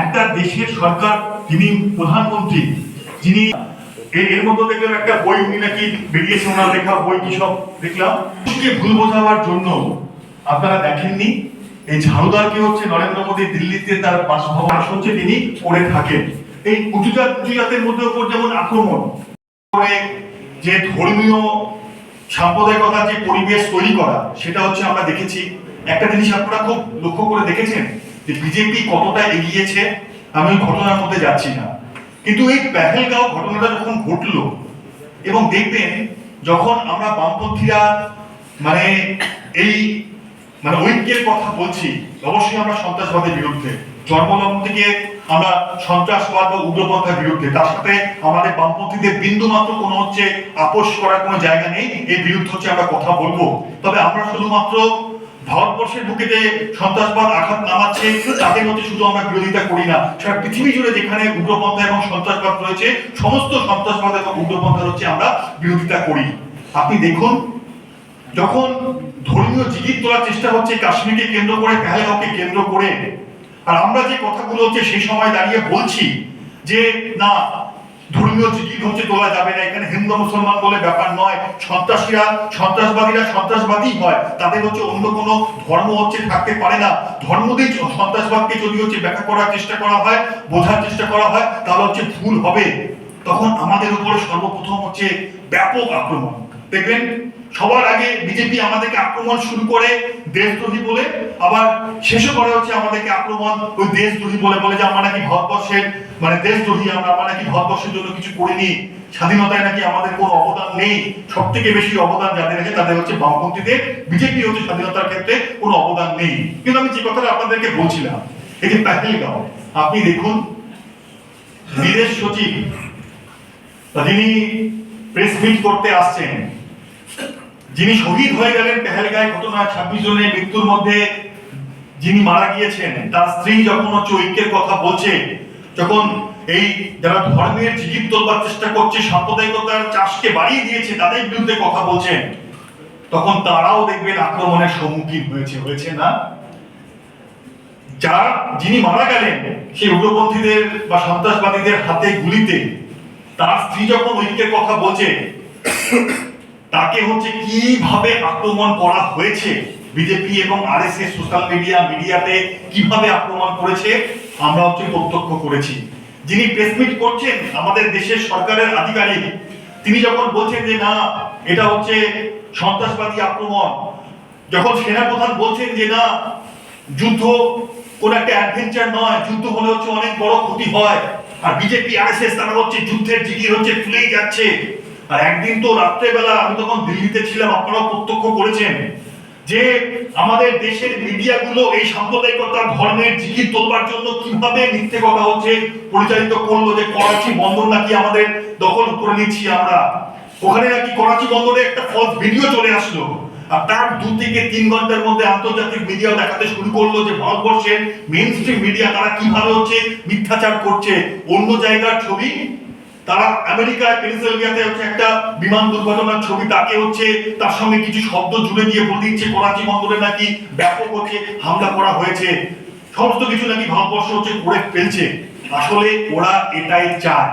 একটা দেশের সরকার যিনি প্রধানমন্ত্রী, যিনি এর মধ্যে দেখলাম একটা বই উনি নাকি বেরিয়েছে ওনার লেখা বই কি সব দেখলাম। ভুল বোঝাবার জন্য আপনারা দেখেননি, এই ঝাড়ুদার কি হচ্ছে নরেন্দ্র মোদী দিল্লিতে তার বাসভবন হচ্ছে তিনি করে থাকেন। এই উঁচুজাত উঁচুজাতের মধ্যে উপর যেমন আক্রমণ যে ধর্মীয় সাম্প্রদায়িকতার যে পরিবেশ তৈরি করা, সেটা হচ্ছে আমরা দেখেছি। একটা জিনিস আপনারা খুব লক্ষ্য করে দেখেছেন যে বিজেপি কতটা এগিয়েছে, আমি ঘটনার মধ্যে যাচ্ছি না। কিন্তু এই পেহেলগাঁও ঘটনাটা যখন ঘটলো, এবং দেখবেন যখন আমরা বামপন্থীরা মানে এই মানে ঐক্যের কথা বলছি, অবশ্যই আমরা সন্ত্রাসবাদের বিরুদ্ধে। জন্মলগ্ন থেকে আমরা সন্ত্রাসবাদ বা উগ্রপন্থার বিরুদ্ধে। তার সাথে আমাদের বামপন্থীদের বিন্দু মাত্র কোনো হচ্ছে আপোষ করার কোনো জায়গা নেই। এর বিরুদ্ধে হচ্ছে আমরা কথা বলব। তবে আমরা শুধুমাত্র ভারতবর্ষের বুকে যে সন্ত্রাসবাদ, আঘাত নামাচ্ছে, তাদের মধ্যে শুধু আমরা বিরোধিতা করি না, সারা পৃথিবী জুড়ে যেখানে উগ্রপন্থা এবং সন্ত্রাসবাদ রয়েছে, সমস্ত সন্ত্রাসবাদ এবং উগ্রপন্থার হচ্ছে আমরা বিরোধিতা করি। আপনি দেখুন, যখন ধর্মীয় জিগির তোলার চেষ্টা হচ্ছে, কাশ্মীরকে কেন্দ্র করে পেহেলগাঁওকে কেন্দ্র করে, আর আমরা যে কথাগুলো হচ্ছে সেই সময় দাঁড়িয়ে বলছি যে, না ধর্মীয় হচ্ছে তোলা যাবে না। এখানে হিন্দু মুসলমান বলে ব্যাপার নয়। সন্ত্রাসীরা, সন্ত্রাসবাদীরা সন্ত্রাসবাদী হয়। তাদের হচ্ছে অন্য ধর্ম হচ্ছে থাকতে পারে না। ধর্ম দিয়ে সন্ত্রাসবাদকে যদি হচ্ছে ব্যাখ্যা করার চেষ্টা করা হয়, বোঝার চেষ্টা করা হয়, তাহলে হচ্ছে ভুল হবে। তখন আমাদের উপরে সর্বপ্রথম হচ্ছে ব্যাপক আক্রমণ। দেখবেন, সবার আগে বিজেপি আমাদেরকে আক্রমণ শুরু করে দেশদ্রোহী বলে, আবার শেষে করে হচ্ছে আমাদেরকে আক্রমণ ওই দেশদ্রোহী বলে বলে যে আমরা নাকি ভারতবর্ষের মানে দেশদ্রোহী আমরা আমরা নাকি ভারতবর্ষের জন্য কিছু করিনি স্বাধীনতায় নাকি আমাদের কোনো অবদান নেই সব থেকে বেশি অবদান যাদের আছে তাদের হচ্ছে বামপন্থীদের, বিজেপি হচ্ছে স্বাধীনতার ক্ষেত্রে কোনো অবদান নেই। কিন্তু আমি যে কথাটা আপনাদেরকে বলছিলাম, এই যে পেহেলগাঁও, আপনি দেখুন, বিদেশ সচিব, যিনি প্রেস মিট করতে আসছেন, যিনি শহীদ হয়ে গেলেন পেহেলগায় ঘটনা ছাব্বিশ জনের মৃত্যুর মধ্যে যিনি মারা গিয়েছেন, তার স্ত্রী যখন হচ্ছে ঐক্যের কথা বলছে যখন এই যারা ধর্মের জিগির তোলবার চেষ্টা করছে, সাম্প্রদায়িকতার চাষকে বাড়িয়ে দিয়েছে, তাদের বিরুদ্ধে কথা বলছেন, তখন তারাও দেখবেন আক্রমণের সম্মুখীন হয়েছে হয়েছে না? যারা, যিনি মারা গেলেন, সেই উগ্রপন্থীদের বা সন্ত্রাসবাদীদের হাতে গুলিতে, তার স্ত্রী যখন ঐক্যের কথা বলছে, তাকে হচ্ছে কীভাবে আক্রমণ করা হয়েছে? বিজেপি এবং আরএসএস, সোশ্যাল মিডিয়া, মিডিয়াতে কীভাবে আক্রমণ করেছে? আমরা হচ্ছে প্রত্যক্ষ করেছি। যিনি প্রেসমিট করছেন, আমাদের দেশের সরকারের আধিকারিক, তিনি যখন বলছেন যে, না, এটা হচ্ছে সন্ত্রাসবাদী আক্রমণ, যখন সেনাপ্রধান বলছেন যে, না, যুদ্ধ কোন একটা অ্যাডভেঞ্চার নয়, যুদ্ধ হলে হচ্ছে অনেক বড় ক্ষতি হয়। আর বিজেপি আরএসএস তারা হচ্ছে যুদ্ধের জিগির হচ্ছে ফুলেই যাচ্ছে। আর একদিন তো রাত্রেবেলা আমি তখন দিল্লিতে ছিলাম, আপনারাও প্রত্যক্ষ করেছেন। যে আমাদের দেশের মিডিয়াগুলো এই সাম্প্রদায়িকতার ধর্মের জিগির তোলবার জন্য কীভাবে মিথ্যে কথা হচ্ছে পরিচালিত করল যে করাচি বন্দর নাকি আমাদের দখল করে নিচ্ছি আমরা? ওখানে নাকি করাচি বন্দরে একটা ফলস ভিডিও চলে আসলো। আর তার দু থেকে তিন ঘণ্টার মধ্যে আন্তর্জাতিক মিডিয়া দেখাতে শুরু করল যে ভারতবর্ষের মেন স্ট্রিম মিডিয়া তারা কীভাবে হচ্ছে মিথ্যাচার করছে। অন্য জায়গার ছবি তারা আমেরিকায় পেনসিলভিয়াতে হচ্ছে একটা বিমান দুর্ঘটনার ছবি, তাকে হচ্ছে তার সঙ্গে কিছু শব্দ জুড়ে দিয়ে বলে দিচ্ছে, করাচি বন্দরে নাকি ব্যাপক হচ্ছে হামলা করা হয়েছে। সমস্ত কিছু নাকি ভারতবর্ষ হচ্ছে করে ফেলছে। আসলে ওরা এটাই চায়।